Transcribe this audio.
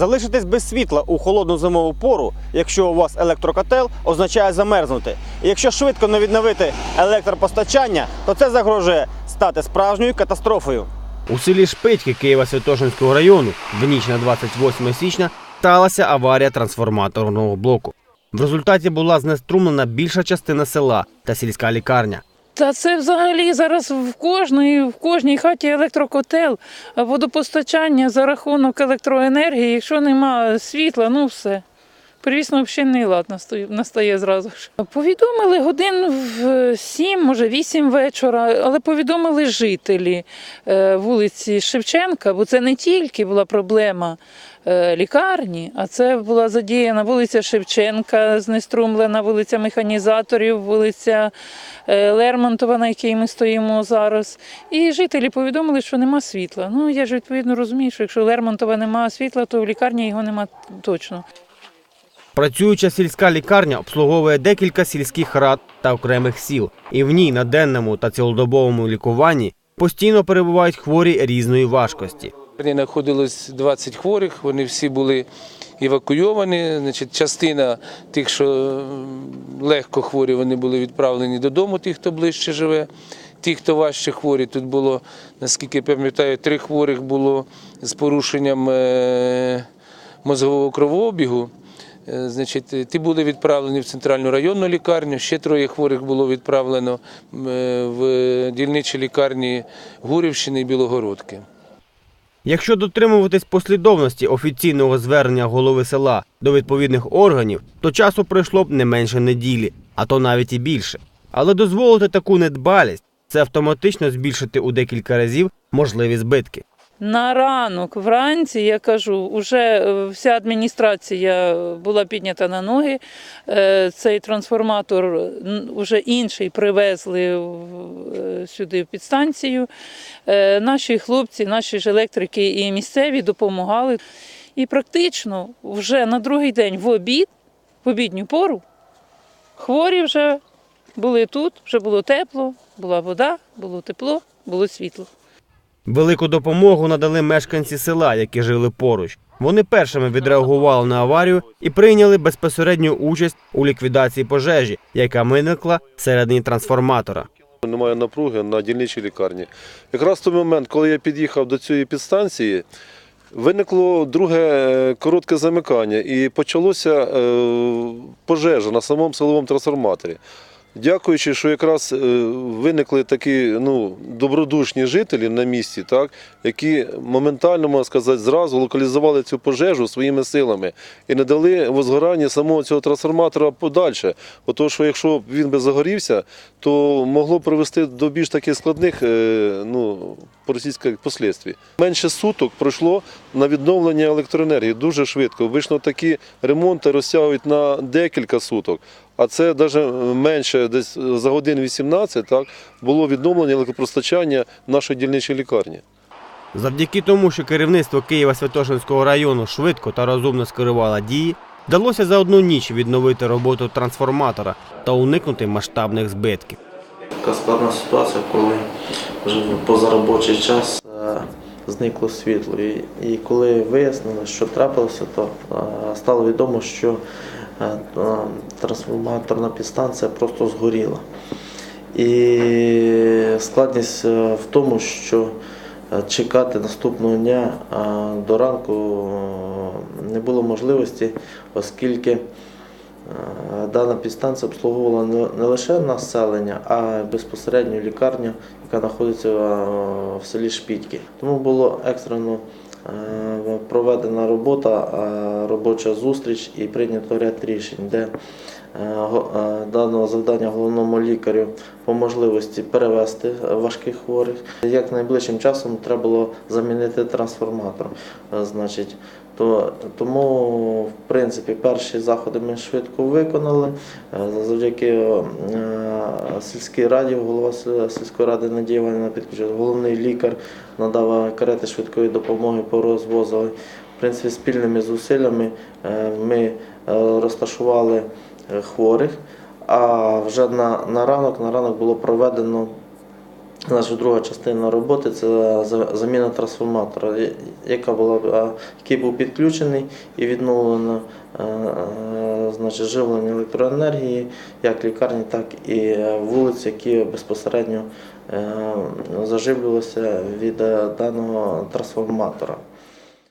Залишитись без світла у холодну зимову пору, якщо у вас електрокотел, означає замерзнути. І якщо швидко не відновити електропостачання, то це загрожує стати справжньою катастрофою. У селі Шпитьки Києва-Святошинського району в ніч на 28 січня сталася аварія трансформаторного блоку. В результаті була знеструмлена більша частина села та сільська лікарня. Та це взагалі зараз в кожній, в кожній хаті електрокотел, водопостачання за рахунок електроенергії, якщо нема світла, ну все. Привісно, взагалі не лад настає, зразу ж. Повідомили годин в 7, може 8 вечора, але повідомили жителі е, вулиці Шевченка, бо це не тільки була проблема е, лікарні, а це була задіяна вулиця Шевченка, знеструмлена вулиця механізаторів, вулиця е, Лермонтова, на якій ми стоїмо зараз. І жителі повідомили, що нема світла. Ну я ж відповідно розумію, що якщо Лермонтова немає світла, то в лікарні його нема точно. Працююча сільська лікарня обслуговує декілька сільських рад та окремих сіл, і в ній на денному та цілодобовому лікуванні постійно перебувають хворі різної важкості. Знаходилось 20 хворих, вони всі були евакуйовані. Значить, частина тих, що легко хворі, вони були відправлені додому, тих, хто ближче живе. Ті, хто важче хворі, тут було, наскільки я пам'ятаю, три хворих було з порушенням е, мозгового кровообігу. Е, Значить, ті були відправлені в центральну районну лікарню, ще троє хворих було відправлено е, в дільничі лікарні Гурівщини і Білогородки. Якщо дотримуватись послідовності офіційного звернення голови села до відповідних органів, то часу пройшло б не менше неділі, а то навіть і більше. Але дозволити таку недбалість це автоматично збільшити у декілька разів можливі збитки. На ранок, вранці, я кажу, вже вся адміністрація була піднята на ноги. Е, Цей трансформатор вже інший привезли е, сюди в підстанцію. Е, Наші хлопці, наші ж електрики і місцеві допомагали. І практично вже на другий день в обід, в обідню пору, хворі вже були тут, вже було тепло, була вода, було тепло, було світло. Велику допомогу надали мешканці села, які жили поруч. Вони першими відреагували на аварію і прийняли безпосередню участь у ліквідації пожежі, яка виникла всередині трансформатора. Немає напруги на дільничій лікарні. Якраз в той момент, коли я під'їхав до цієї підстанції, виникло друге е, коротке замикання і почалося е, пожежа на самому силовому трансформаторі. Дякуючи, що якраз е, виникли такі ну, добродушні жителі на місці, так, які моментально, можна сказати, зразу локалізували цю пожежу своїми силами і не дали возгорання самого цього трансформатора подальше. Бо що якщо він би загорівся, то могло привести до більш таких складних е, ну, російських послідствій. Менше суток пройшло на відновлення електроенергії дуже швидко. Обично такі ремонти розтягують на декілька суток. А це навіть менше, десь за годин 18 так, було відновлення електропостачання нашої дільничої лікарні. Завдяки тому, що керівництво Києва-Святошинського району швидко та розумно скерувало дії, вдалося за одну ніч відновити роботу трансформатора та уникнути масштабних збитків. Така складна ситуація, коли вже позаробочий час е, зникло світло. І, коли вияснили, що трапилося, то е, стало відомо, що е, е, трансформаторна підстанція просто згоріла. І складність е, в тому, що е, чекати наступного дня е, до ранку е, не було можливості, оскільки Е, Дана підстанція обслуговувала не- лише населення, а безпосередньо лікарню, яка знаходиться е, в селі Шпітьки. Тому було екстрено е, проведена робота, е, робоча зустріч і прийнято ряд рішень, де е, го- е, даного завдання головному лікарю по можливості перевести важких хворих. Як найближчим часом треба було замінити трансформатор. Е, Значить, то, тому, в принципі, перші заходи ми швидко виконали. Е, Завдяки е, сільській раді, голова сільської ради Надія Іванівна підключила, головний лікар надав карети швидкої допомоги по розвозу. В принципі, спільними зусиллями е, ми розташували хворих, а вже на, на ранок, на ранок було проведено Наша друга частина роботи це за- заміна трансформатора, яка була, який був підключений і відновлено е, е, значить, живлення електроенергії як лікарні, так і вулиць, які безпосередньо е, заживлювалися від даного трансформатора.